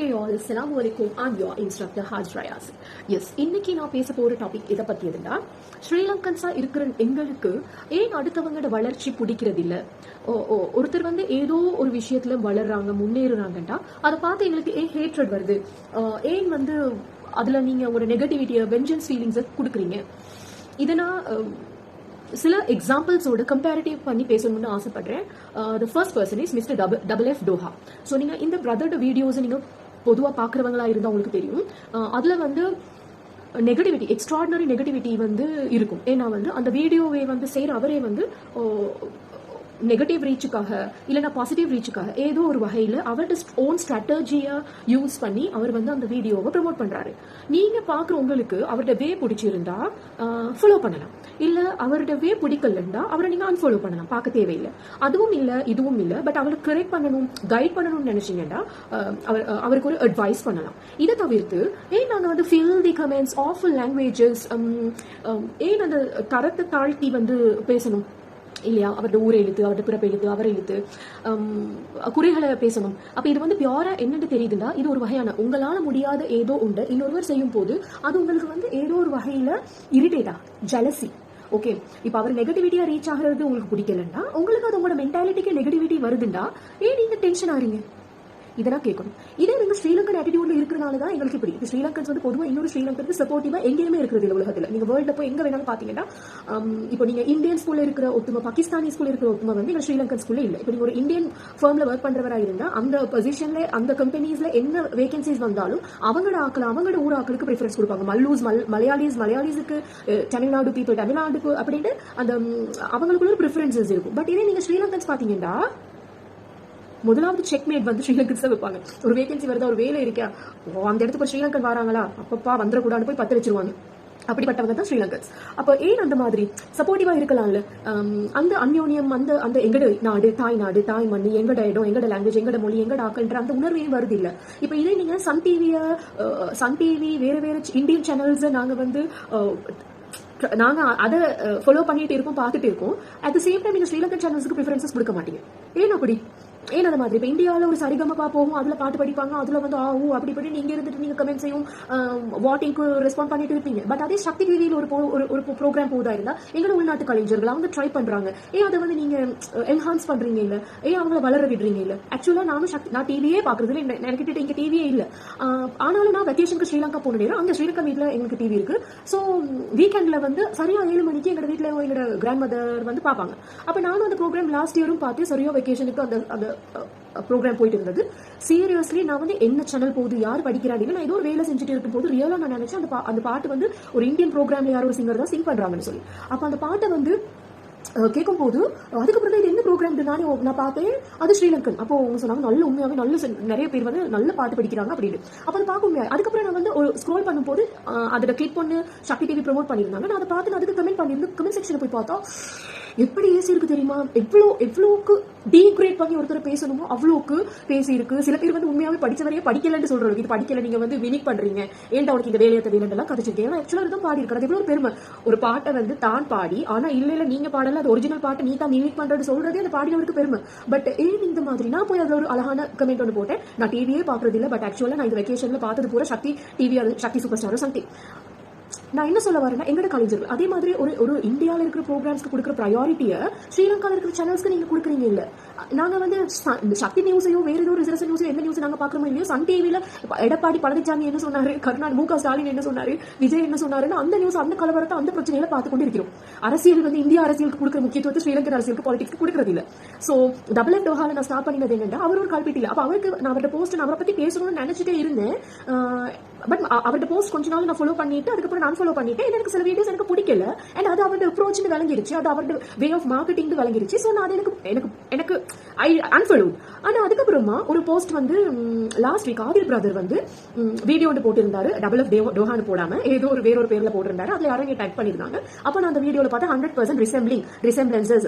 Hey all சலாம் வலைக்கும் ஆம் யோர் இன்ஸ்ட்ரக்டர் ஹாஜ் ரயாஸ் எஸ் இன்னைக்கு நான் பேச போகிற டாபிக் இதை பற்றி எதுனா ஸ்ரீலங்கன்ஸா இருக்கிற எங்களுக்கு ஏன் அடுத்தவங்களோட வளர்ச்சி பிடிக்கிறது இல்லை ஓ- ஓ, ஒருத்தர் வந்து ஏதோ ஒரு விஷயத்துல வளர்றாங்க முன்னேறுறாங்கன்னா அதை பார்த்து எங்களுக்கு ஏன் ஹேட்ரட் வருது? ஏன் வந்து அதுல நீங்க உங்களோட நெகட்டிவிட்டியை வெஞ்சன்ஸ் ஃபீலிங்ஸை கொடுக்குறீங்க? இதனால் சில எக்ஸாம்பிள்ஸோட கம்பேரிட்டிவ் பண்ணி பேசணும்னு ஆசைப்படுறேன். The first person is mister double double F Doha so நீங்கள் இந்த பிரதரோட வீடியோஸை நீங்கள் பொதுவாக பார்க்குறவங்களா இருந்தால் உங்களுக்கு தெரியும். அதில் வந்து நெகட்டிவிட்டி எக்ஸ்ட்ராடினரி நெகட்டிவிட்டி வந்து இருக்கும். ஏன்னா வந்து அந்த வீடியோவை வந்து செய்கிற அவரே வந்து நெகட்டிவ் ரீச்சுக்காக இல்லைன்னா பாசிட்டிவ் ரீச்சுக்காக ஏதோ ஒரு வகையில் அவர்கிட்ட ஓன் ஸ்ட்ராட்டஜியை யூஸ் பண்ணி அவர் வந்து அந்த வீடியோவை ப்ரமோட் பண்ணுறாரு நீங்கள் பார்க்குற உங்களுக்கு அவர்கிட்ட வே பிடிச்சிருந்தா ஃபாலோ பண்ணலாம். இல்லை அவரோட வே பிடிக்கலன்னா அவரை நீங்கள் அன்ஃபாலோ பண்ணலாம் பார்க்க தேவையில்லை. அதுவும் இல்லை இதுவும் இல்லை பட் அவரை கரெக்ட் பண்ணணும் கைட் பண்ணணும்னு நினச்சிங்கன்னா அவர் அவருக்கு ஒரு அட்வைஸ் பண்ணலாம். இதை தவிர்த்து ஏன் நாங்கள் வந்து fill the comments of all languages ஏன் அந்த தரத்தை தாழ்த்தி வந்து பேசணும்? இல்லையா அவரோட ஊரை இழுத்து அவரோட பிறப்பை இழுத்து அவரை இழுத்து குறைகளை பேசணும் அப்ப இது வந்து பியூரா என்னென்னு தெரியுதுன்னா இது ஒரு வகையான உங்களால முடியாத ஏதோ உண்டு இன்னொருவர் செய்யும் போது அது உங்களுக்கு வந்து ஏதோ ஒரு வகையில இரிட்டேட்டா ஜலசி ஓகே இப்போ அவர் நெகட்டிவிட்டியா ரீச் ஆகிறது உங்களுக்கு பிடிக்கலன்னா உங்களுக்கு அது உங்களோட மென்டாலிட்டிக்கு நெகட்டிவிட்டி வருதுண்டா ஏன் நீங்க டென்ஷன் ஆறீங்க இதெல்லாம் கேட்கணும். இதே வந்து ஸ்ரீலங்கன் ஆட்டிடியூட்ல இருக்கிறனால தான் எங்களுக்கு இப்படி இப்போ ஸ்ரீலங்கன்ஸ் வந்து பொதுவாக இன்னொரு ஸ்ரீலங்கனுக்கு சப்போர்ட்டிவாக எங்கேயுமே இருக்கிறது இல்லை உலகத்தில். நீங்கள் வேர்ல்டில் போய் எங்கே வேணாலும் பார்த்தீங்கன்னா இப்போ நீங்கள் இந்தியன் ஸ்கூலில் இருக்கிற ஒத்துமை பாகிஸ்தானி ஸ்கூலில் இருக்கிற ஒத்துமை வந்து எங்கள் ஸ்ரீலங்கன் ஸ்கூலில் இல்லை. இப்போ நீங்கள் ஒரு இந்தியன் ஃபர்மில் ஒர்க் பண்ணுறவராக இருந்தால் அந்த பொசிஷனில் அந்த கம்பெனிஸில் என்ன வேகன்சிஸ் வந்தாலும் அவங்களோட ஆக்கள் அவங்களோட ஊர் ஆக்களுக்கு ப்ரிஃபரன்ஸ் கொடுப்பாங்க. மல்லூஸ் மல் மலையாளிஸ் மலையாளிஸுக்கு தமிழ்நாடு பீப்புள் தமிழ்நாடுக்கு அப்படின்ட்டு அந்த அவங்களுக்குள்ள ப்ரிஃபரன்சஸ் இருக்கும். பட் இதே நீங்கள் ஸ்ரீலங்கன்ஸ் பார்த்தீங்கன்னா முதலாவது செக்மேட் வந்து ஸ்ரீலங்கன்ஸ் தான் வைப்பாங்க. ஒரு வேகன்சி வருதா ஒரு வேலை இருக்கா? ஓ, அந்த இடத்துக்கு ஒரு ஸ்ரீலங்கன் வராங்களா? அப்பப்பா வந்துடக்கூடாது போய் பத்து வச்சிருவாங்க. அப்படிப்பட்டவங்க தான் ஸ்ரீலங்கன்ஸ். அப்போ ஏன் அந்த மாதிரி? சப்போர்ட்டிவா இருக்கலாம்ல. அந்த அந்யோன்யம் அந்த அந்த எங்கட நாடு தாய் நாடு தாய் மண் எங்கட இடம் எங்கட லாங்குவேஜ் எங்கட மொழி எங்கட ஆக்கல்ன்ற அந்த உணர்வே வருது இல்ல. இப்போ இதே நீங்க சன் டிவிய சன் டிவி வேற வேற இந்தியன் சேனல்ஸ் நாங்க வந்து நாங்கள் நாங்க அதை ஃபாலோ பண்ணிட்டு இருக்கோம் பார்த்துட்டு இருக்கோம். அட் த சேம் டைம் நீங்க ஸ்ரீலங்கன் சேனல்ஸ்க்கு ப்ரிஃபரன்சஸ் கொடுக்க மாட்டீங்க. ஏன் அப்படி? ஏன் அந்த மாதிரி? இப்போ இந்தியாவில் ஒரு சரிகமப்பா போகும் அதில் பாட்டு படிப்பாங்க அதில் வந்து ஆ ஊ அப்படி இப்படி நீங்கள் இருந்துட்டு நீங்கள் கமெண்ட்ஸையும் வாட்டிங்க்கு ரெஸ்பாண்ட் பண்ணிட்டு இருப்பீங்க. பட் அதே சக்தி டிவியில் ஒரு ஒரு ஒரு ப்ரோக்ராம் போதா இருந்தால் எங்களோட உள்நாட்டு கலைஞர்கள் அவங்க ட்ரை பண்ணுறாங்க ஏன் அதை வந்து நீங்கள் என்ஹான்ஸ் பண்ணுறீங்க இல்லை? ஏன் அவங்கள வளர விடுறீங்க இல்லை? ஆக்சுவலாக நானும் சக்தி நான் டிவியே பார்க்குறது இல்லை நினைக்கிட்டு இங்கே டிவியே இல்லை. ஆனாலும் நான் வெக்கேஷனுக்கு ஸ்ரீலங்கா போன நேரம் அங்கே ஸ்ரீலங்கா வீட்டில் எங்களுக்கு டிவி இருக்குது ஸோ வீக்கெண்டில் வந்து சரியாக ஏழு மணிக்கு எங்கள் வீட்டில் எங்களோட கிராண்ட் மதர் வந்து பார்ப்பாங்க அப்போ நானும் அந்த ப்ரோக்ராம் லாஸ்ட் இயரும் பார்த்து சரியாக வெக்கேஷனுக்கு அந்த அந்த ப்ரோக்ராம் போயிட்டு இருந்தது சீரியஸ்லி நான் வந்து என்ன சேனல் போகுது யார் படிக்கிறாங்க நான் ஏதோ ஒரு வேலை செஞ்சுட்டு இருக்கும் போது ரியலா நான் நினைச்சேன் அந்த அந்த பாட்டு வந்து ஒரு இந்தியன் ப்ரோக்ராம்ல யாரோ ஒரு சிங்கர் தான் சிங் பண்றாங்கன்னு சொல்லி. அப்ப அந்த பாட்டை வந்து கேட்கும் போது அதுக்கப்புறம் தான் இது என்ன ப்ரோக்ராம் நானே நான் பார்த்தேன் அது ஸ்ரீலங்கன். அப்போ அவங்க சொன்னாங்க நல்ல உண்மையாவே நல்ல நிறைய பேர் வந்து நல்ல பாட்டு படிக்கிறாங்க அப்படின்னு. அப்போ அதை பார்க்க உண்மையா அதுக்கப்புறம் நான் வந்து ஒரு ஸ்க்ரோல் பண்ணும்போது அதோட கிளிக் பண்ணு சக்தி டிவி ப்ரோமோட் பண்ணியிருந்தாங்க. நான் அதை பார்த்து நான் அதுக்கு கமெண்ட் பண்ணியிருந்து கமெண்ட் செக்ஷனை போய் பார்த்தா எப்படி ஏசி இருக்கு தெரியுமா? எவ்வளோ எவ்வளோக்கு டீக்ரேட் பண்ணி ஒருத்தர் பேசணுமோ அவ்வளோக்கு பேசியிருக்கு. சில பேர் வந்து உண்மையாகவே படித்தவரையே படிக்கலன்னு சொல்கிறவங்க இது படிக்கல நீங்கள் வந்து வினிக் பண்ணுறீங்க ஏன்டா உனக்கு இந்த வேலையை தெரியலன்னு கதைச்சிருக்கேன் ஏன்னா ஆக்சுவலாக தான் பாடி இருக்கிறது. எவ்வளோ ஒரு பெருமை. ஒரு பாட்டை வந்து தான் பாடி ஆனால் இல்லை இல்லை நீங்கள் பாடல அது ஒரிஜினல் பாட்டு நீ தான் மிமிக் பண்ணுறதுன்னு சொல்கிறதே அந்த பாடினவருக்கு பெருமை. பட் ஏன் இந்த மாதிரி? நான் போய் அதில் ஒரு அழகான கமெண்ட் ஒன்று போட்டேன். நான் டிவியே பார்க்குறது இல்லை பட் ஆக்சுவலாக நான் இந்த வெக்கேஷனில் பார்த்தது பூரா சக்தி டிவி சக்தி சூப்பர் ஸ்டாரோ சம்திங் நான் என்ன சொல்ல வரேன்னா எங்களோட கலைஞர்கள் அதே மாதிரி ஒரு ஒரு இந்தியாவில் இருக்கிற ப்ரோக்ராம்ஸ்க்கு கொடுக்குற ப்ரையாரிட்டியை ஸ்ரீலங்காவில் இருக்கிற சேனல்ஸ்க்கு நீங்கள் கொடுக்குறீங்க இல்ல. நாங்கள் வந்து இந்த சக்தி நியூஸையோ வேறு ஏதோ ரிசர்வ் நியூஸ் என்ன நியூஸ் நாங்கள் பார்க்குறோமோ இல்லையோ சன் டிவியில் எடப்பாடி பழனிசாமி என்ன சொன்னார் கருணா மு க ஸ்டாலின் என்ன சொன்னார் விஜய் என்ன சொன்னாருன்னு அந்த நியூஸ் அந்த கலவரத்தை அந்த பிரச்சனையில பார்த்து கொண்டு இருக்கிறோம் அரசியல் வந்து இந்திய அரசியலுக்கு கொடுக்குற முக்கியத்துவத்தை ஸ்ரீலங்கன் அரசியலுக்கு பாலிடிக்ஸ் கொடுக்குறது இல்லை. ஸோ டபுள் எஃப் டோஹால நான் ஸ்டாப் பண்ணினது என்னன்னா அவர் ஒரு கால்பிட் அப்போ அவருக்கு நான் அவரோட போஸ்ட் நான் அவரை பற்றி பேசணும்னு நினச்சிட்டே இருந்தேன். பட் அவரோட போஸ்ட் கொஞ்ச நாள் நான் ஃபாலோ பண்ணிட்டு அதுக்கப்புறம் நான் ஃபாலோ பண்ணிட்டேன். எனக்கு சில வீடியோஸ் எனக்கு பிடிக்கல. அண்ட் அது அவரோட அப்ரோச்னு விளங்கிருச்சு. அது அவரோட வே ஆஃப் மார்க்கெட்டிங் விளங்கிருச்சு. ஸோ நான் அது எனக்கு எனக்கு எனக்கு ஐ அன்ஃபாலோ ஆனால் அதுக்கப்புறமா ஒரு போஸ்ட் வந்து லாஸ்ட் வீக் ஆதில் பிரதர் வந்து வீடியோ ஒன்று போட்டிருந்தாரு. டபுள் டேவோ டோஹானு போடாம. ஏதோ ஒரு வேற ஒரு பேர்ல போட்டிருந்தாரு. அதில் யாரும் டைப் பண்ணியிருந்தாங்க. அப்போ நான் அந்த வீடியோவில் பார்த்தா hundred percent resembling resemblances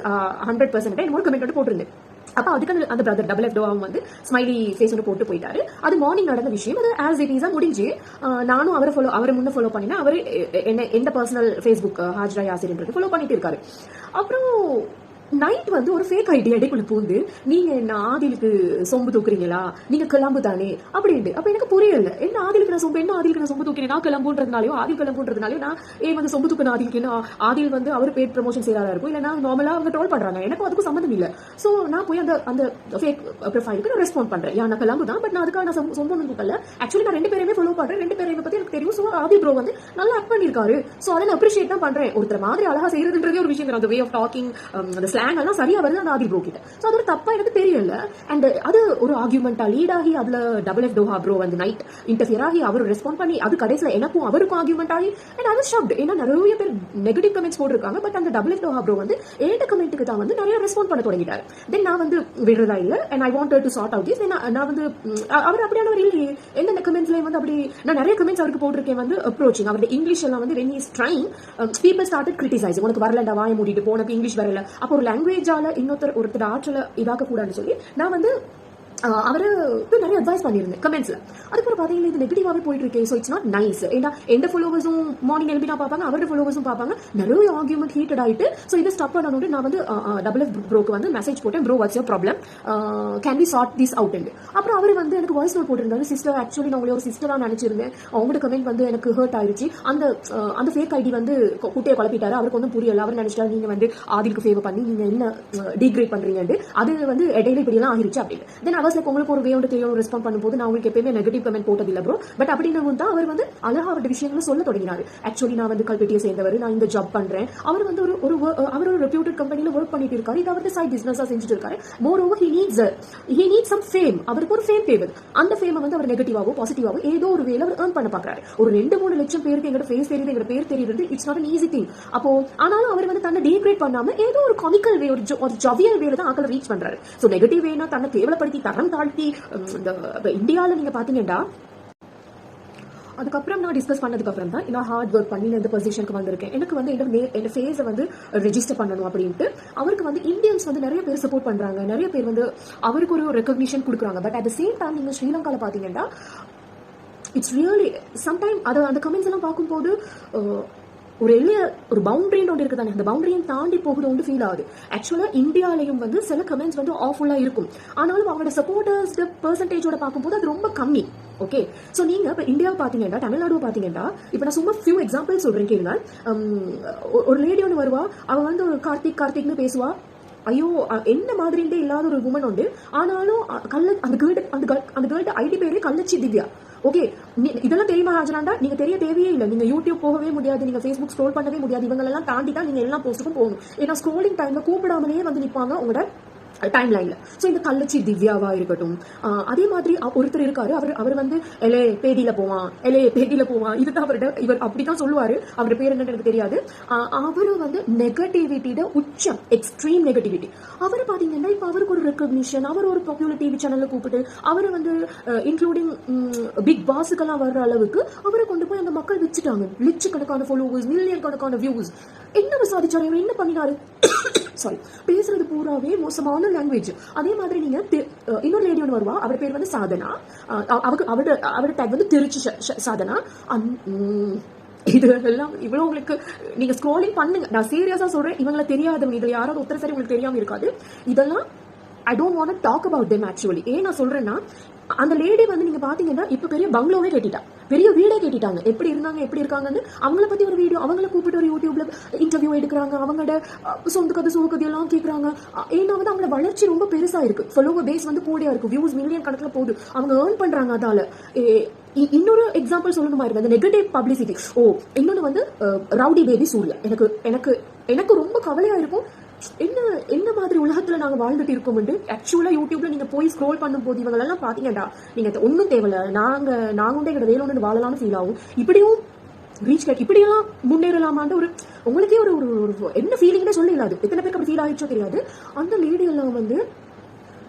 hundred percent என்னமோ கமெண்ட் போட்டிருந்தேன். அப்போ அதுக்கு அந்த- அந்த பிரதர் டபுள் எஃப் டோவாவும் வந்து ஸ்மைலி ஃபேஸ் ஒன்று போட்டு போயிட்டாரு. அது மார்னிங் நடந்த விஷயம். அது ஆஸ் இட் இஸ் முடிஞ்சு நானும் அவரை ஃபாலோ அவரை முன்னே ஃபாலோ பண்ணினா அவர் என்ன எந்த பர்சனல் ஃபேஸ்புக் ஹாஜ்ரா யாசிர்ன்றது ஃபாலோ பண்ணிட்டு இருக்காரு. அப்புறம் நைட் வந்து ஒரு ஃபேக் ஐடி இடைக்குள்ள பூந்து நீங்க என்ன ஆதிலுக்கு சொம்பு தூக்குறீங்களா? நீங்க கிளம்பு தானே? அப்படின்ட்டு. அப்ப எனக்கு புரியல. என்ன ஆதிலுக்கு நான் சொம்பு என்ன ஆதிலுக்கு நான் சொம்பு தூக்கிறேன்? நான் கிளம்புன்றதுனாலயோ ஆதில் கிளம்புன்றதுனாலயோ நான் ஏன் வந்து சொம்பு தூக்கின ஆதிலுக்கு என்ன ஆதில் வந்து அவர் பேட் ப்ரமோஷன் செய்யறதா இருக்கும்? இல்ல நான் நார்மலா அவங்க ட்ரோல் பண்றாங்க. எனக்கும் அதுக்கும் சம்மந்தம் இல்ல. சோ நான் போய் அந்த அந்த ஃபேக் ப்ரொஃபைலுக்கு நான் ரெஸ்பாண்ட் பண்றேன். யா நான் கிளம்பு தான். பட் நான் அதுக்காக நான் சொம்பு தூக்கல. ஆக்சுவலி நான் ரெண்டு பேருமே ஃபாலோ பண்றேன். ரெண்டு பேரையும் பத்தி எனக்கு தெரியும். சோ ஆதில் ப்ரோ வந்து நல்லா ஆக்ட் பண்ணிருக்காரு. சோ அதை நான் அப்ரிஷியேட் தான் பண்றேன். ஒருத்தர் மாதிரி அழகா செய்யறதுன்றதே ஒரு விஷயம் அந்த வே ஆஃப் டாக்கிங் அந்த ஸ்லாங் எல்லாம் சரியா வருது அந்த ஆதி ப்ரோ கிட்ட. ஸோ அது ஒரு தப்பா எனக்கு தெரியல. அண்ட் அது ஒரு ஆர்குமெண்டா லீட் ஆகி அதுல டபுள் எஃப் டோஹா ப்ரோ வந்து நைட் இன்டர்ஃபியர் ஆகி அவர் ரெஸ்பாண்ட் பண்ணி அது கடைசியில எனக்கும் அவருக்கும் ஆர்குமெண்ட் ஆகி அண்ட் அது ஷாப்ட் ஏன்னா நிறைய பேர் நெகட்டிவ் கமெண்ட்ஸ் போட்டிருக்காங்க பட் அந்த டபுள் எஃப் டோஹா ப்ரோ வந்து ஏட்ட கமெண்ட்டுக்கு தான் வந்து நிறைய ரெஸ்பாண்ட் பண்ண தொடங்கிட்டாரு. தென் நான் வந்து விடுறதா இல்ல and I want to sort out this நான் வந்து அவர் அப்படியானவர் இல்லையே. எந்தெந்த கமெண்ட்ஸ்ல வந்து அப்படி நான் நிறைய கமெண்ட்ஸ் அவருக்கு போட்டிருக்கேன் வந்து அப்ரோச்சிங் அவருடைய இங்கிலீஷ் எல்லாம் வந்து when is trying people started criticize உனக்கு வரலண்டா வாய மூடிட்டு போ இங்கிலீஷ் வரல. அப்போ ஒரு லாங்குவேஜால இன்னொருத்தர் ஒருத்தர் ஆற்றல இதாக்க கூடாதுன்னு சொல்லி நான் வந்து அவர் நிறைய அட்வைஸ் பண்ணியிருந்தேன் கமெண்ட்ஸ்ல அதுக்கப்புறம் பார்த்தீங்கன்னா இது நெகட்டிவாவே போயிட்டு இருக்கேன் ஸோ இட்ஸ் நாட் நைஸ் ஏன்னா எந்த ஃபாலோவர்ஸும் மார்னிங் எழுப்பி நான் பார்ப்பாங்க அவரோட ஃபாலோவர்ஸும் பார்ப்பாங்க. நிறைய ஆர்கியூமெண்ட் ஹீட்டட் ஆயிட்டு ஸோ இதை ஸ்டாப் பண்ணணும்னு நான் வந்து டபுள் எஃப் ப்ரோக்கு வந்து மெசேஜ் போட்டேன். Bro what's your problem can be sort this out and அப்புறம் அவர் வந்து எனக்கு வாய்ஸ் நோட் போட்டிருந்தாரு. சிஸ்டர் ஆக்சுவலி நான் உங்களை ஒரு சிஸ்டராக நினச்சிருந்தேன். அவங்களோட கமெண்ட் வந்து எனக்கு ஹர்ட் ஆயிடுச்சு அந்த அந்த ஃபேக் ஐடி வந்து குட்டையை குழப்பிட்டாரு. அவருக்கு ஒன்றும் புரியல. அவர் நினைச்சிட்டாரு நீங்கள் வந்து ஆதிலுக்கு ஃபேவர் பண்ணி நீங்கள் என்ன டிகிரேட் பண்றீங்கன்னு அது வந்து இடையில இப்படியெல்லாம் ஆகிருச்சு அப்படின்னு. தென் அவர் லைக் உங்களுக்கு ஒரு வே ஒன்று தெரியும் ரெஸ்பாண்ட் பண்ணும்போது. நான் உங்களுக்கு எப்பயுமே நெகட்டிவ் கமெண்ட் போட்டதில்ல ப்ரோ பட் அப்படின்னு தான் அவர் வந்து அழகாக அவருடைய விஷயங்களை சொல்ல தொடங்கினாரு. ஆக்சுவலி நான் வந்து கல்பெட்டியை சேர்ந்தவர் நான் இந்த ஜாப் பண்றேன். அவர் வந்து ஒரு ஒரு அவர் ஒரு ரெப்யூட்டட் கம்பெனியில் ஒர்க் பண்ணிட்டு இருக்காரு. இது அவருடைய சைட் பிசினஸா செஞ்சுட்டு இருக்காரு. Moreover he needs he need some fame அவருக்கு ஒரு ஃபேம் தேவை. அந்த ஃபேமை வந்து அவர் நெகட்டிவாவோ பாசிட்டிவாவோ ஏதோ ஒரு வேலை அவர் ஏர்ன் பண்ண பாக்குறாரு ஒரு ரெண்டு மூணு லட்சம் பேருக்கு எங்களோட ஃபேஸ் தெரியுது எங்களோட பேர் தெரியுது. இட்ஸ் நாட் ஈஸி திங் அப்போ ஆனாலும் அவர் வந்து தன்னை டீக்ரேட் பண்ணாம ஏதோ ஒரு காமிக்கல் வே ஒரு ஒரு ஜவியல் வேல தான் ஆக்களை ரீச் பண்றாரு. ஸோ நெகட்டிவ் வேனா தன்னை கேவலப்படுத்தி தர தரம் தாழ்த்தி இந்த இந்தியாவில் நீங்கள் பார்த்தீங்கன்னா அதுக்கப்புறம் நான் டிஸ்கஸ் பண்ணதுக்கப்புறம் தான் நான் ஹார்ட் ஒர்க் பண்ணி இந்த பொசிஷனுக்கு வந்திருக்கேன். எனக்கு வந்து என்னோட நே- என்னோட ஃபேஸை வந்து ரெஜிஸ்டர் பண்ணணும் அப்படின்ட்டு அவருக்கு வந்து இந்தியன்ஸ் வந்து நிறைய பேர் சப்போர்ட் பண்ணுறாங்க நிறைய பேர் வந்து அவருக்கு ஒரு ரெக்கக்னிஷன் கொடுக்குறாங்க. But at the same time நீங்கள் ஸ்ரீலங்காவில் பார்த்தீங்கன்னா இட்ஸ் ரியலி சம்டைம் அதை அந்த கமெண்ட்ஸ் எல்லாம் பார்க்கும்போது ஒரு எளிய ஒரு பவுண்டரின்னு ஒன்று இருக்குதானே? அந்த பவுண்டரியும் தாண்டி போகுது ஒன்று ஃபீல் ஆகுது. ஆக்சுவலாக இந்தியாலையும் வந்து சில கமெண்ட்ஸ் வந்து ஆஃபுல்லாக இருக்கும். ஆனாலும் அவங்களோட சப்போர்ட்டர்ஸ் பெர்சன்டேஜோட பார்க்கும்போது அது ரொம்ப கம்மி. ஓகே ஸோ நீங்கள் இப்போ இந்தியாவை பார்த்தீங்கன்னா தமிழ்நாடு பார்த்தீங்கன்னா இப்போ நான் சும்மா ஃபியூ எக்ஸாம்பிள் சொல்கிறேன் கேளுங்க. ஒரு லேடி ஒன்று வருவா அவள் வந்து ஒரு கார்த்திக் கார்த்திக்னு பேசுவா. ஐயோ என்ன மாதிரின்றே இல்லாத ஒரு உமன் உண்டு. ஆனாலும் கள்ள அந்த கேர்ள் அந்த அந்த கேர்ள்ட ஐடி பேரே கள்ளச்சி திவ்யா. ஓகே இதெல்லாம் தெரியுமா ஹாஜராண்டா நீங்க தெரிய தேவையே இல்லை. நீங்க யூடியூப் போகவே முடியாது நீங்க ஃபேஸ்புக் ஸ்க்ரோல் பண்ணவே முடியாது. இவங்களெல்லாம் தாண்டி தான் நீங்க எல்லா போஸ்ட்டுக்கும் போகணும். ஏன்னா ஸ்க்ரோலிங் டைம்ல கூப்பிடாமலே வந்து நிற்பாங்க உங்களோட டைம் லைன்ல ஸோ இந்த கள்ளச்சி திவ்யாவா இருக்கட்டும். அதே மாதிரி ஒருத்தர் இருக்காரு. அவர் அவர் வந்து எலே பேதியில் போவான். எலே பேதியில் போவான். இதுதான் அவர்கிட்ட இவர் அப்படிதான் சொல்லுவாரு. அவர் பேர் என்னன்னு எனக்கு தெரியாது. அவரும் வந்து நெகட்டிவிட்டியோட உச்சம். எக்ஸ்ட்ரீம் நெகட்டிவிட்டி அவர் பாத்தீங்கன்னா இப்போ அவருக்கு ஒரு ரெக்கக்னிஷன் அவர் ஒரு பாப்புலர் டிவி சேனல்ல கூப்பிட்டு அவர் வந்து இன்க்ளூடிங் பிக் பாஸுக்கெல்லாம் வர்ற அளவுக்கு அவரை கொண்டு போய் அந்த மக்கள் வச்சுட்டாங்க லட்சக்கணக்கான ஃபாலோவர்ஸ் மில்லியன் கணக்கான வியூஸ் என்ன விசாரிச்சாரு? இவர் என்ன பண்ணினாரு? சாரி பேசுறது பூராவே மோசமான லாங்குவேஜ் அதே மாதிரி நீங்க இன்னொரு லேடி ஒன்று வருவா. அவர் பேர் வந்து சாதனா. அவருக்கு அவரோட அவரோட டேக் வந்து திருச்சி ச- சாதனா. அந்- இது எல்லாம் இவ்வளோ உங்களுக்கு நீங்க ஸ்க்ரோலிங் பண்ணுங்க. நான் சீரியஸா சொல்றேன். இவங்களை தெரியாதவங்க இதுல யாராவது ஒருத்தர் சரி உங்களுக்கு தெரியாம இருக்காது. இதெல்லாம் I don't want talk about them actually ஏன் நான் சொல்றேன்னா அந்த லேடி வந்து நீங்க பாத்தீங்கன்னா இப்ப பெரிய பங்களோவே கட்டிட்டா. பெரிய வீடே கேட்டிட்டாங்க. எப்படி இருந்தாங்க எப்படி இருக்காங்கன்னு அவங்கள பத்தி ஒரு வீடியோ அவங்கள கூப்பிட்டு ஒரு யூடியூப்ல இன்டர்வியூ எடுக்கிறாங்க. அவங்களோட சொந்த கதை சோ கதை எல்லாம் கேக்குறாங்க. ஏன்னா வந்து அவங்களோட வளர்ச்சி ரொம்ப பெருசா இருக்கு. ஃபாலோவர் பேஸ் வந்து கூடியா இருக்கு. வியூஸ் மில்லியன் கணக்குல போகுது. அவங்க ஏர்ன் பண்றாங்க அதால. ஏ- இ- இன்னொரு எக்ஸாம்பிள் சொல்லணும் மாதிரி அந்த நெகட்டிவ் பப்ளிசிட்டி ஓ இன்னொன்று வந்து ரவுடி பேபி சூர்யா. எனக்கு எனக்கு எனக்கு ரொம்ப கவலையா இருக்கும். என்ன என்ன மாதிரி உலகத்துல நாங்க வாழ்ந்துட்டு இருக்கோம்னு ஆக்சுவலா யூடியூப்ல நீங்க போய் ஸ்க்ரோல் பண்ணும்போது இவங்க எல்லாம் பாத்தீங்கடா நீங்க ஒன்னும் தேவையில்ல. நாங்க நாங்க உண்டு எங்க ஒன்று வாழலாம்னு ஃபீல் ஆகும். இப்படியும் ரீச் கிடைக்கும் இப்படியெல்லாம் முன்னேறலாமான்னு ஒரு உங்களுக்கே ஒரு ஒரு ஒரு என்ன ஃபீலிங்னே சொல்ல இல்லாது எத்தனை பேருக்கு அப்படி ஃபீல் ஆயிடுச்சோ தெரியாது. அந்த லேடி எல்லாம் வந்து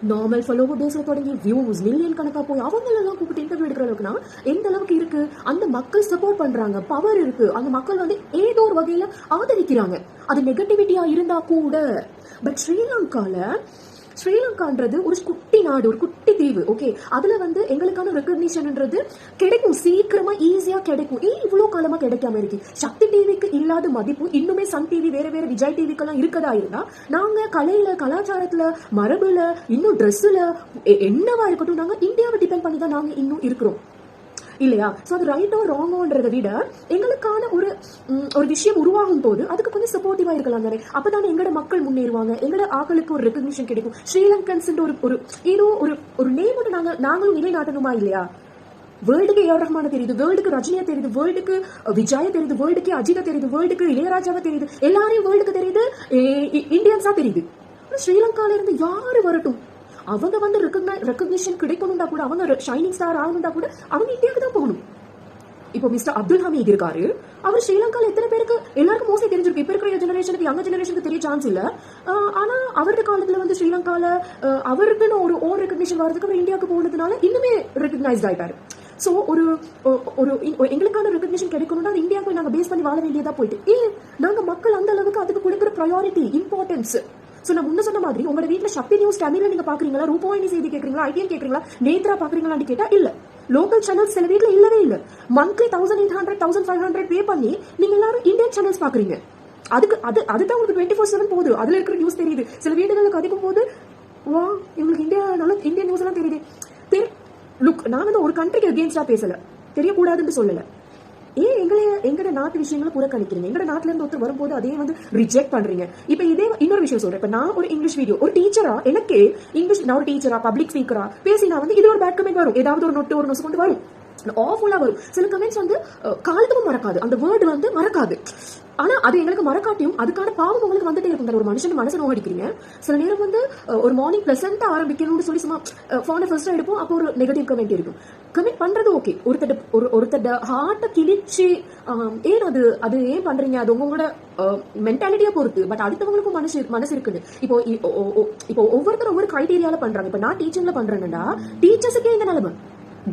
நார்மல் ஃபாலோவர் பேஸ்ல தொடங்கி வியூஸ் மில்லியன் கணக்காக போய் அவங்களெல்லாம் கூப்பிட்டு இன்டர்வியூ எடுக்கிற அளவுக்குனா எந்த அளவுக்கு இருக்கு? அந்த மக்கள் சப்போர்ட் பண்ணுறாங்க பவர் இருக்கு. அந்த மக்கள் வந்து ஏதோ ஒரு வகையில் ஆதரிக்கிறாங்க. அது நெகட்டிவிட்டியாக இருந்தால் கூட பட் ஸ்ரீலங்காவில் ஸ்ரீலங்கான்றது ஒரு குட்டி நாடு ஒரு குட்டி தீவு ஓகே அதுல வந்து எங்களுக்கான ரெக்கக்னிஷன்ன்றது கிடைக்கும் சீக்கிரமா ஈஸியா கிடைக்கும். ஏன் இவ்வளவு காலமா கிடைக்காம இருக்கு? சக்தி டிவிக்கு இல்லாத மதிப்பு இன்னுமே சன் டிவி வேற வேற விஜய் டிவிக்கெல்லாம் இருக்கதா இருந்தா நாங்க கலையில கலாச்சாரத்துல மரபுல இன்னும் ட்ரெஸ்ஸுல என்னவா இருக்கட்டும் நாங்க இந்தியாவை டிபெண்ட் பண்ணி தான் நாங்க இன்னும் இருக்கிறோம். இல்லையா? ஸோ அது ரைட்டோ ராங்கோன்றதை விட எங்களுக்கான ஒரு ஒரு விஷயம் உருவாகும் போது அதுக்கு கொஞ்சம் சப்போர்ட்டிவாக இருக்கலாம் தானே? அப்பதானே எங்களோட மக்கள் முன்னேறுவாங்க. எங்களோட ஆக்களுக்கு ஒரு ரெக்கக்னிஷன் கிடைக்கும். ஸ்ரீலங்கன்ஸ் ஒரு ஒரு ஏதோ ஒரு ஒரு நேம் ஒன்று நாங்கள் நாங்களும் நிலைநாட்டணுமா இல்லையா? வேர்ல்டுக்கு ஏஆர் ரஹ்மான தெரியுது வேர்ல்டுக்கு ரஜினியா தெரியுது வேர்ல்டுக்கு விஜய தெரியுது வேர்ல்டுக்கு அஜிதா தெரியுது வேர்ல்டுக்கு இளையராஜாவா தெரியுது எல்லாரையும் வேர்ல்டுக்கு தெரியுது இந்தியன்ஸா தெரியுது. ஸ்ரீலங்கால இருந்து யாரு வரட்டும்? அவங்க வந்து ரெக்கக்னிஷன் கிடைக்கணும்டா கூட அவங்க ஷைனிங் ஸ்டார் ஆகணும்டா கூட அவங்க இந்தியாவுக்கு தான் போகணும். இப்போ மிஸ்டர் அப்துல் ஹமீத் இருக்காரு. அவர் ஸ்ரீலங்கால எத்தனை பேருக்கு எல்லாருக்கும் மோஸ்ட்லி தெரிஞ்சிருக்கு இப்ப இருக்கிற ஜெனரேஷனுக்கு யங்க ஜெனரேஷனுக்கு தெரிய சான்ஸ் இல்ல. ஆனால் ஆனா அவருடைய காலத்துல வந்து ஸ்ரீலங்கால அவருக்குன்னு ஒரு ஓன் ரெக்கக்னிஷன் வரதுக்கு அவர் இந்தியாவுக்கு போனதுனால இன்னுமே ரெக்கக்னைஸ்ட் ஆயிட்டாரு. ஸோ ஒரு ஒரு எங்களுக்கான ரெக்கக்னிஷன் கிடைக்கணும்னா அது இந்தியாவுக்கு நாங்கள் பேஸ் பண்ணி வாழ வேண்டியதாக போயிட்டு. ஏன்? நாங்கள் மக்கள் அந்த அளவுக்கு அதுக்கு கொடுக்குற ப்ரையாரிட்டி இம்பார்ட்டன்ஸ் ஸோ நான் முன்ன சொன்ன மாதிரி உங்க வீட்டில் சக்தி நியூஸ் தமிழ்ல நீங்க பாக்குறீங்களா? ரூபாயினி செய்தி கேக்குறீங்களா? ஐடிஎன் கேக்குறீங்களா? நேத்ரா பாக்குறீங்களான்னு கேட்டா இல்ல. லோக்கல் சேனல்ஸ் சில வீட்டில் இல்லவே இல்ல. Monthly thousand eight hundred thousand five hundred pay பண்ணி நீங்க எல்லாரும் இந்தியன் சேனல்ஸ் பாக்குறீங்க. அதுக்கு அது அதுதான் உங்களுக்கு டுவெண்ட்டி ஃபோர் செவன் போகுது. அதுல இருக்கிற நியூஸ் தெரியுது. சில வீடுகளுக்கு அதிகம் போது வா இவங்களுக்கு இந்தியா இந்தியன் நியூஸ் எல்லாம் தெரியுது. லுக் நான் வந்து ஒரு கண்ட்ரிக்கு அகேன்ஸ்டா பேசல. தெரியக்கூடாதுன்னு சொல்லலை. ஏன் எங்களை எங்கட நாட்டு விஷயங்களை புறக்கணிக்கிறீங்க? எங்கட நாட்டுல இருந்து ஒருத்தர் வரும்போது அதே வந்து ரிஜெக்ட் பண்றீங்க. இப்ப இதே இன்னொரு விஷயம் சொல்றேன். இப்ப நான் ஒரு இங்கிலீஷ் வீடியோ ஒரு டீச்சரா எனக்கு இங்கிலீஷ் நான் ஒரு டீச்சரா பப்ளிக் ஸ்பீக்கரா பேசினா வந்து இது ஒரு பேட் கமெண்ட் வரும். ஏதாவது ஒரு நொட்டு ஒரு நொசு கொண்டு வரும். ஆஃபுல்லாக வரும். சில கமெண்ட்ஸ் வந்து காலத்துக்கும் மறக்காது. அந்த வேர்டு வந்து மறக்காது. ஆனா அது எங்களுக்கு மறக்காட்டியும் அதுக்கான பாவம் உங்களுக்கு வந்துட்டே இருக்கும் ஒரு மனுஷன் மனசை நோகடிக்கிறீங்க. சில நேரம் வந்து ஒரு மார்னிங் பிளசண்டா ஆரம்பிக்கணும்னு சொல்லி சும்மா ஃபோனை ஃபர்ஸ்ட் எடுப்போம் அப்போ ஒரு நெகட்டிவ் கமெண்ட் இருக்கும். கமெண்ட் பண்றது ஓகே ஒருத்தட ஒரு ஒருத்தட ஹார்ட்டை கிழிச்சு ஏன் அது அது ஏன் பண்றீங்க? அது உங்களோட மென்டாலிட்டியா பொறுத்து. பட் அடுத்தவங்களுக்கும் மனசு மனசு இருக்குது. இப்போ இப்போ ஒவ்வொருத்தரும் ஒவ்வொரு கிரைட்டீரியால பண்றாங்க. இப்போ நான் டீச்சிங்ல பண்றேன்னா டீச்சர்ஸுக்கே இந்த நிலைமை.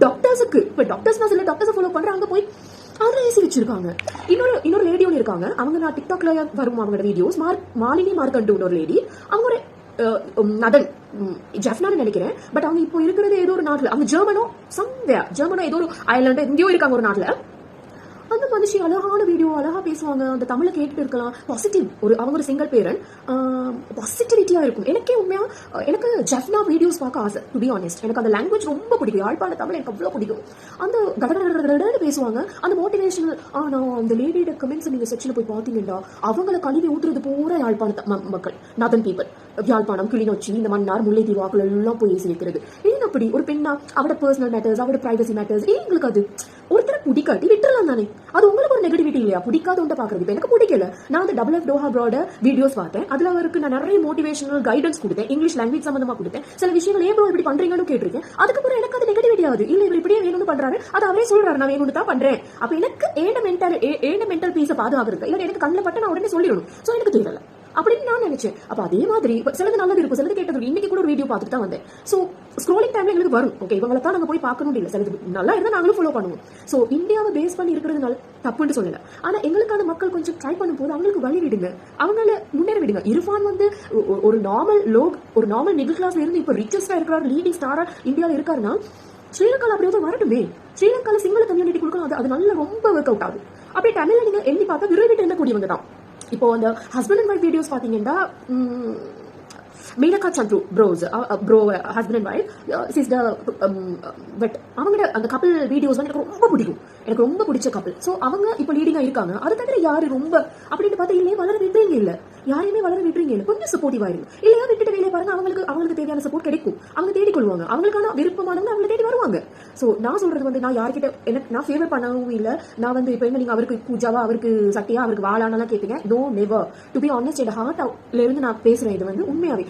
டாக்டர்ஸுக்கு இப்போ டாக்டர்ஸ் நான் சில டாக்டர்ஸை ஃபாலோ பண்ணுறாங்க போய் அதில் ஏசி வச்சிருக்காங்க. இன்னொரு இன்னொரு லேடி ஒன்று இருக்காங்க. அவங்க நான் டிக்டாக்ல வரும் அவங்களோட வீடியோஸ் மார்க் மாலினி மார்க்கண்டு ஒரு லேடி அவங்க ஒரு நதன் உம், ஜெஃப்னான்னு நினைக்கிறேன். பட் அவங்க இப்போ இருக்கிறது ஏதோ ஒரு நாட்டில். அவங்க ஜெர்மனோ சம்வே ஜெர்மனோ ஏதோ ஒரு ஐலாண்டோ எங்கேயோ இருக்காங்க ஒரு நாட்டில். அந்த மனுஷி அழகான வீடியோ அழகாக பேசுவாங்க. அந்த தமிழை கேட்டு இருக்கலாம். பாசிட்டிவ் ஒரு அவங்க ஒரு சிங்கிள் பேரன். பாசிட்டிவிட்டியாக இருக்கும். எனக்கே உண்மையாக எனக்கு ஜெஃப்னா வீடியோஸ் பார்க்க ஆசை டு பி ஆனஸ்ட் எனக்கு அந்த லாங்குவேஜ் ரொம்ப பிடிக்கும். யாழ்ப்பாண தமிழ் எனக்கு அவ்வளோ பிடிக்கும். அந்த கடகடன்னு பேசுவாங்க. அந்த மோட்டிவேஷனல் நான் அந்த லேடியோட கமெண்ட்ஸ் நீங்கள் செக்ஷனில் போய் பார்த்தீங்கன்னா அவங்கள கழுவி ஊற்றுறது பூரா யாழ்ப்பாண மக்கள். நாதன் பீப்பிள் யாழ்ப்பாணம் கிளிநொச்சி இந்த மன்னார் முல்லைத்தீவு வாக்குல எல்லாம் போய் சேர்க்கிறது. ஏன் அப்படி? ஒரு பெண்ணா அவட பர்சனல் மேட்டர்ஸ் அவட பிரைவசி மேட்டர்ஸ் ஏன் உங்களுக்கு அது ஒருத்தரை பிடிக்காட்டி விட்டுலாம் தானே? அது உங்களுக்கு ஒரு நெகட்டிவிட்டி இல்லையா? பிடிக்காத ஒன்றை பாக்குறது இப்ப எனக்கு பிடிக்கல. நான் அந்த டபுள் எஃப் டோஹா ப்ராட வீடியோஸ் பார்த்தேன். அதுல அவருக்கு நான் நிறைய மோட்டிவேஷனல் கைடன்ஸ் கொடுத்தேன். இங்கிலீஷ் லாங்குவேஜ் சம்பந்தமா கொடுத்தேன். சில விஷயங்கள் ஏன் இப்படி பண்றீங்கன்னு கேட்டிருக்கேன். அதுக்கப்புறம் எனக்கு அது நெகட்டிவிட்டி ஆகுது. இல்ல இவர் இப்படியே வேணும்னு பண்றாரு. அது அவரே சொல்றாரு நான் வேணும்னு தான் பண்றேன். அப்ப எனக்கு ஏண்ட மென்டல் ஏண்ட மென்டல் பீஸை பாதுகாக்கிறது இல்லை எனக்கு கண்ணில் பட்டு நான் உடனே சொல்லிடணும். சோ எனக்கு தெரியல. அப்படின்னு நான் நினைச்சேன். அப்ப அதே மாதிரி சிலது நல்லது இருக்கும் சிலது கேட்டது இன்னைக்கு கூட ஒரு வீடியோ பார்த்துட்டு தான் வந்தேன். சோ ஸ்க்ரோலிங் டைம்ல எங்களுக்கு வரும். ஓகே இவங்களை தான் நாங்க போய் பார்க்கணும் இல்ல. சிலது நல்லா இருந்தா நாங்களும் ஃபாலோ பண்ணுவோம். சோ இந்தியாவை பேஸ் பண்ணி இருக்கிறதுனால தப்புன்னு சொல்லல. ஆனா எங்களுக்கான மக்கள் கொஞ்சம் ட்ரை பண்ணும்போது அவங்களுக்கு வழி விடுங்க. அவங்கள முன்னேற விடுங்க. இரஃபான் வந்து ஒரு நார்மல் லோக் ஒரு நார்மல் மிடில் கிளாஸ்ல இருந்து இப்ப ரிச்சஸ்டா இருக்கிறார் லீடிங் ஸ்டாரா இந்தியாவில் இருக்காருன்னா ஸ்ரீலங்கால அப்படி வந்து வரட்டுமே ஸ்ரீலங்கால சிங்கள கம்யூனிட்டி கொடுக்கணும். அது அது நல்ல ரொம்ப ஒர்க் அவுட் ஆகுது. அப்படியே தமிழ்ல நீங்க எண்ணி பார்த்தா விரல் விட்டு எண்ணக்கூடியவங்க தான். இப்போ அந்த ஹஸ்பண்ட் அண்ட் ஒய்ஃப் வீடியோஸ் பார்த்தீங்கன்னா ம், Menaka Chandru bros bro husband and wife sis the but அவங்களோட அந்த கப்பல் வீடியோஸ் வந்து எனக்கு ரொம்ப பிடிக்கும். எனக்கு ரொம்ப பிடிச்ச கப்பல் ஸோ அவங்க இப்போ லீடிங்காக இருக்காங்க. அதை தவிர யார் ரொம்ப அப்படின்னு பார்த்தீங்கன்னா வளர விடுறீங்க இல்லை. யாரையுமே வளர விடுறீங்க கொஞ்சம் சப்போர்ட்டிவா இருக்கும் இல்லையா விட்டுட்டு வேலையை பாருங்க அவங்களுக்கு அவங்களுக்கு தேவையான சப்போர்ட் கிடைக்கும். அவங்க தேடி கொள்வாங்க. அவங்களுக்கான விருப்பமானவங்க அவங்களை தேடி வருவாங்க. சோ நான் சொல்றது வந்து நான் யார்கிட்ட எனக்கு நான் ஃபேவர் பண்ணவும் இல்ல. நான் வந்து இப்போ என்ன நீங்க அவருக்கு பூஜாவா அவருக்கு சக்தியா அவருக்கு வாழானலாம் கேட்பீங்க no never to be honest என் ஹார்ட்ல இருந்து நான் பேசுறேன் இது வந்து உண்மையாவே.